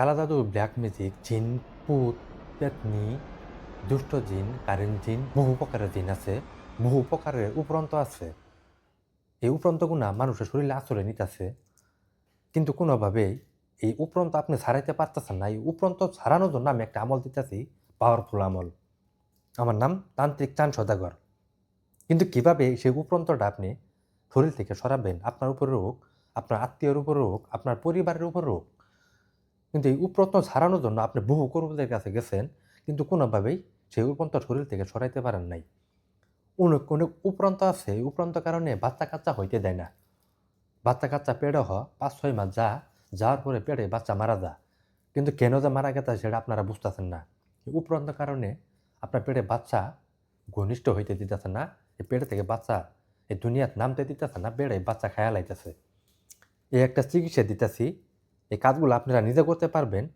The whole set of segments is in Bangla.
কালা জাদু ব্ল্যাক ম্যাজিক জিন পুত পেতনি, দুষ্ট জিন কারেন্ট জিন, বহু প্রকারের জিন আছে, বহু প্রকারের উপরন্ত আছে। এই উপরন্তগুনা মানুষের শরীরে আচরে নিতেছে। কিন্তু কোনোভাবেই এই উপরন্ত আপনি ছাড়াইতে পারতেছেন না, এই উপরন্ত ছাড়ানোর জন্য আমি একটা আমল দিতেছি পাওয়ারফুল আমল। আমার নাম তান্ত্রিক চান সদাগর। কিন্তু কীভাবে সেই উপরন্তটা আপনি শরীর থেকে সরাবেন? আপনার উপরে হোক আপনার আত্মীয়ের উপরে হোক আপনার পরিবারের উপরে হোক কিন্তু এই উপরন্ত ছাড়ানোর জন্য আপনি বহু কর্মীদের কাছে গেছেন, কিন্তু কোনোভাবেই সেই উপরন্ত শরীর থেকে সরাইতে পারেন নাই। অনেক অনেক উপরন্ত আছে উপরন্ত কারণে বাচ্চা কাচ্চা হইতে দেয় না। বাচ্চা কাচ্চা পেড়ে হ, পাঁচ, ছয় মাস যা, যাওয়ার পরে পেড়ে বাচ্চা মারা যা। কিন্তু কেন যে মারা গেছে সেটা আপনারা বুঝতেছেন না। উপরন্ত কারণে আপনার পেটে বাচ্চা ঘনিষ্ঠ হইতে দিতেছে না, এই পেটে থেকে বাচ্চা এই দুনিয়াত নামতে দিতেছে না বেড়ে বাচ্চা খায়া লাইতেছে। এই একটা চিকিৎসা দিতেছি এই কাজগুলো আপনারা নিজে করতে পারবেন,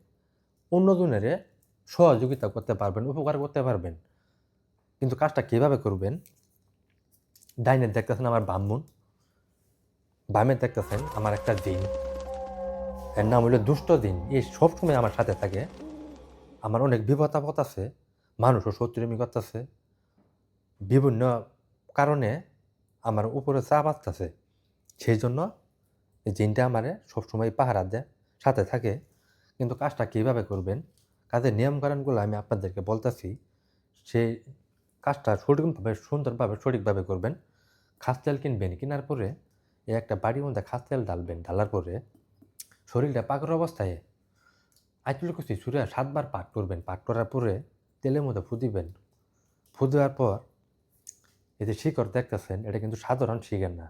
অন্যজনের সহযোগিতা করতে পারবেন, উপকার করতে পারবেন। কিন্তু কাজটা কীভাবে করবেন? ডাইনের দেখতেছেন আমার ব্রাহ্মণ বামের দেখতেছেন আমার একটা দিন। এর নাম হলো দুষ্ট দিন। এই সবসময় আমার সাথে থাকে। আমার অনেক বিপদ আপদ আছে, মানুষও শত্রুমি করতেছে। বিভিন্ন কারণে আমার উপরে চাপ আসতেছে। সেই জন্য এই জিনটা আমারে সবসময় পাহারা দেয়। সাথে থাকে। কিন্তু কাজটা কীভাবে করবেন? কাজের নিয়মকানুনগুলো আমি আপনাদেরকে বলতেছি। সেই কাজটা সঠিকভাবে, সুন্দরভাবে, সঠিকভাবে করবেন। খাস তেল কিনবেন কেনার পরে, এ একটা বাড়ির মধ্যে খাস তেল ঢালবেন, ঢালার পরে শরীরটা পাকর অবস্থায়। আইতুল কুচি সুরে সাতবার পাক করবেন। পাক করার পরে তেলের মধ্যে ফুদিবেন ফুদেওয়ার পর, এই যে শিকড় দেখতেছেন, এটা কিন্তু সাধারণ শিখেন না।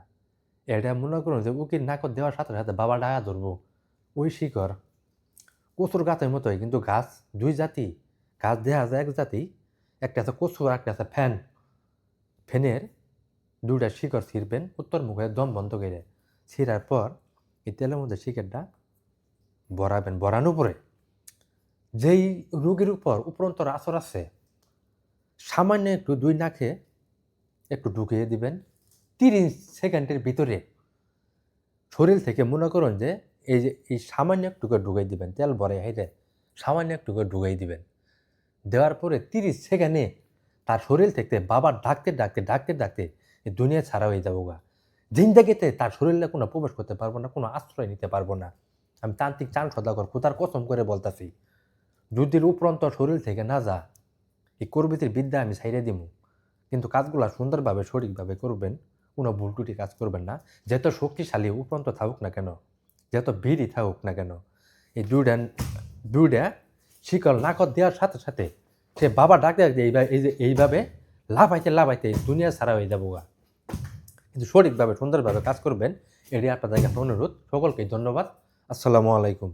এটা মনে করুন যে উকির নাকর দেওয়ার সাথে সাথে বাবা ডায়া ধরবো। ওই শিকড়। কচুর গাছের মতোই, কিন্তু গাছ দুই জাতি, গাছ দেওয়া যায় এক জাতি, একটা আছে কচু আর একটা আছে ফ্যান ফ্যানের দুইটা শিকড় ছিঁড়বেন, উত্তর মুখে দম বন্ধ করে ছিঁড়ার পর এই তেলের মধ্যে শিকড়টা বরাবেন বরানোর পরে যেই রোগীর উপর উপরন্তর আসর আছে, সামান্য একটু দুই নাকে একটু ঢুকিয়ে দিবেন, তিরিশ সেকেন্ডের ভিতরে। শরীর থেকে মনে করুন যে এই যে, এই সামান্য একটু করে ঢুকাই দিবেন, তেল ভরে হাইরে সামান্য একটু করে ঢুকাই দিবেন। দেওয়ার পরে তিরিশ সেকেন্ডে তার শরীর থেকে বাবার ডাকতে ডাকতে ডাকতে ডাকতে দুনিয়া ছাড়া হয়ে যাব গা। জিন্দাগিতে তার শরীরে কোনো প্রবেশ করতে পারব না, কোনো আশ্রয় নিতে পারব না। আমি তান্ত্রিক চান সদাগর কোথার কসম করে বলতাছি, যুদ্ধের উপরন্ত শরীর থেকে না যা, এই করবিতির বিদ্যা আমি ছাইড়ে দিব কিন্তু কাজগুলো সুন্দরভাবে, সঠিকভাবে করবেন, কোনো ভুল টুটি কাজ করবেন না। যত শক্তিশালী উপরন্ত থাকুক না কেন যত ভিড়ই থাকুক না কেন, এই দুইটা দুইটা শিকল নাকত দেওয়ার সাথে সাথে সে বাবা ডাক দেখ এইভাবে এই যে এইভাবে লাফাইতে লাফাইতে দুনিয়া সারা হয়ে যাব গা। কিন্তু সঠিকভাবে, সুন্দরভাবে কাজ করবেন এটি আপনাদের কাছে অনুরোধ। সকলকে ধন্যবাদ। আসসালামু আলাইকুম।